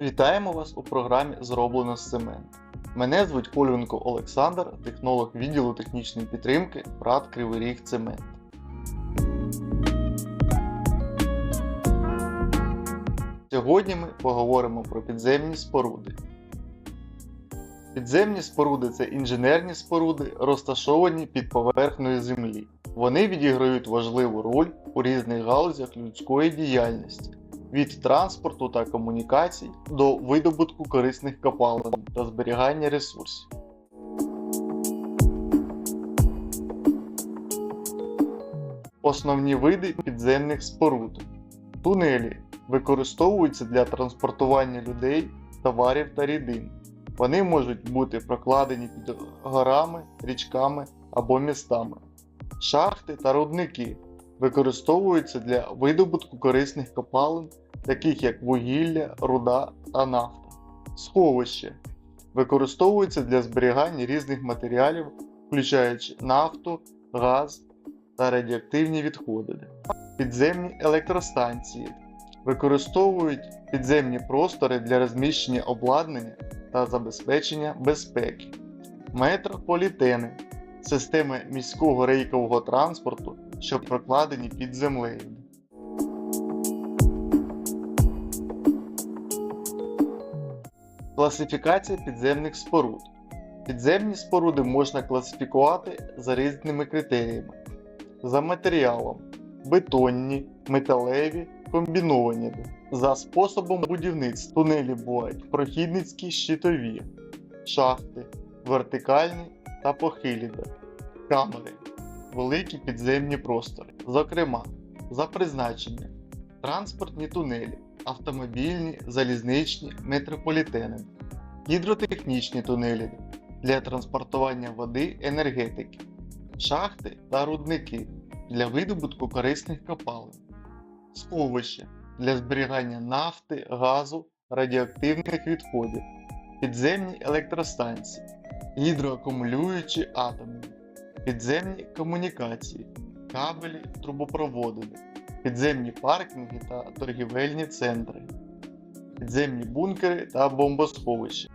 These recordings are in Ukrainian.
Вітаємо вас у програмі Зроблено з цементу. Мене звуть Кольвенко Олександр, технолог відділу технічної підтримки ПРАТ Кривий Ріг Цемент. Сьогодні ми поговоримо про підземні споруди. Підземні споруди це інженерні споруди, розташовані під поверхнею землі. Вони відіграють важливу роль у різних галузях людської діяльності від транспорту та комунікацій до видобутку корисних копалин та зберігання ресурсів. Основні види підземних споруд. Тунелі використовуються для транспортування людей, товарів та рідин. Вони можуть бути прокладені під горами, річками або містами. Шахти та рудники використовуються для видобутку корисних копалин, таких як вугілля, руда та нафта. Сховище використовуються для зберігання різних матеріалів, включаючи нафту, газ та радіоактивні відходи. Підземні електростанції використовують підземні простори для розміщення обладнання та забезпечення безпеки. Метрополітени системи міського рейкового транспорту, що прокладені під землею. Класифікація підземних споруд. Підземні споруди можна класифікувати за різними критеріями. За матеріалом бетонні, металеві, комбіновані. За способом будівництва тунелі бувають прохідницькі щитові, шахти, вертикальні та похилі, камери, великі підземні простори. Зокрема, за призначенням транспортні тунелі, автомобільні, залізничні, метрополітени, гідротехнічні тунелі для транспортування води енергетики, шахти та рудники для видобутку корисних копалин, сховища для зберігання нафти, газу, радіоактивних відходів, підземні електростанції, гідроакумулюючі атоми, підземні комунікації, кабелі, трубопроводи, підземні паркінги та торгівельні центри, підземні бункери та бомбосховища.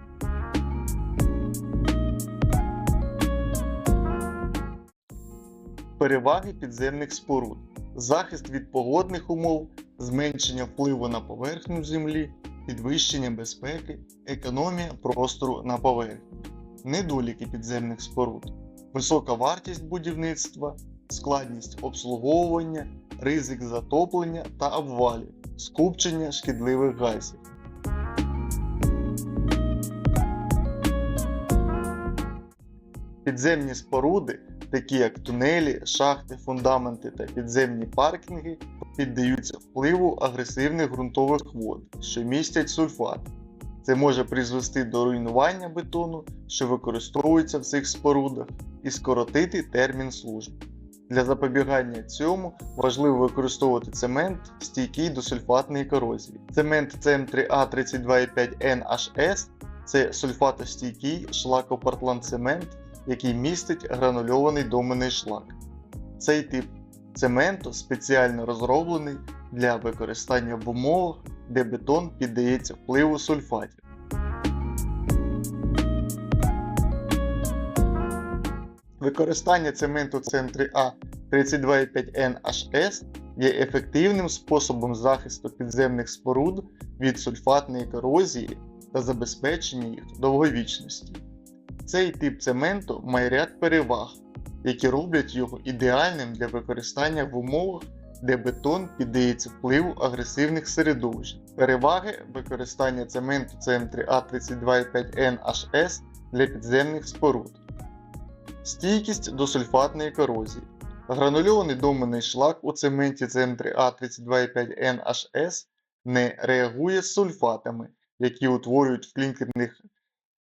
Переваги підземних споруд, захист від погодних умов, зменшення впливу на поверхню землі, підвищення безпеки, економія простору на поверхні, недоліки підземних споруд, висока вартість будівництва, складність обслуговування, ризик затоплення та обвалів, скупчення шкідливих газів. Підземні споруди, такі як тунелі, шахти, фундаменти та підземні паркінги, піддаються впливу агресивних ґрунтових вод, що містять сульфат. Це може призвести до руйнування бетону, що використовується в цих спорудах, і скоротити термін служби. Для запобігання цьому важливо використовувати цемент, стійкий до сульфатної корозії. Цемент CM3A32,5NHS це сульфатостійкий шлакопортландцемент, який містить гранульований доменний шлак. Цей тип цементу спеціально розроблений для використання в умовах, де бетон піддається впливу сульфатів. Використання цементу центрі А 32,5NHS є ефективним способом захисту підземних споруд від сульфатної корозії та забезпечення їх довговічності. Цей тип цементу має ряд переваг, які роблять його ідеальним для використання в умовах, де бетон піддається впливу агресивних середовищ. Переваги використання цементу центрі А32,5NHS для підземних споруд. Стійкість до сульфатної корозії. Гранульований доменний шлак у цементі центрі А32,5NHS не реагує з сульфатами, які утворюють в клінкерних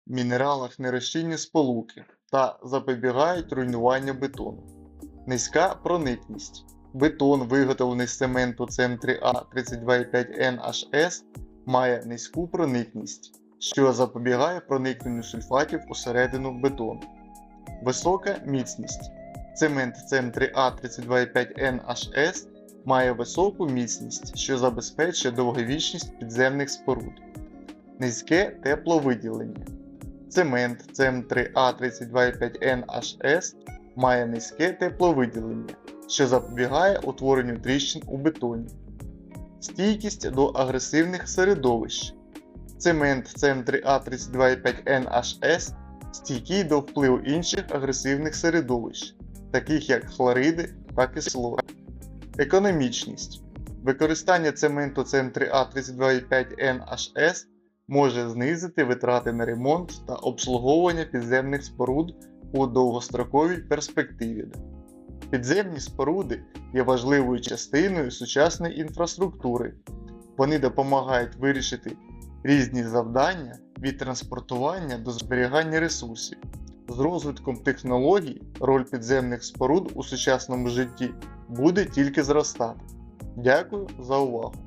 мінералах нерозчинні сполуки та запобігають руйнуванню бетону. Низька проникність. Бетон, виготовлений з цементу центрі А32,5NHS, має низьку проникність, що запобігає проникненню сульфатів усередину бетону. Висока міцність. Цемент центрі А32,5NHS має високу міцність, що забезпечує довговічність підземних споруд. низьке тепловиділення. Цемент CM3A32,5NHS має низьке тепловиділення, що запобігає утворенню тріщин у бетоні. Стійкість до агресивних середовищ. Цемент CM3A32,5NHS стійкий до впливу інших агресивних середовищ, таких як хлориди та кислоти. Економічність. Використання цементу CM3A32,5NHS може знизити витрати на ремонт та обслуговування підземних споруд у довгостроковій перспективі. Підземні споруди є важливою частиною сучасної інфраструктури. Вони допомагають вирішити різні завдання від транспортування до зберігання ресурсів. З розвитком технологій роль підземних споруд у сучасному житті буде тільки зростати. Дякую за увагу!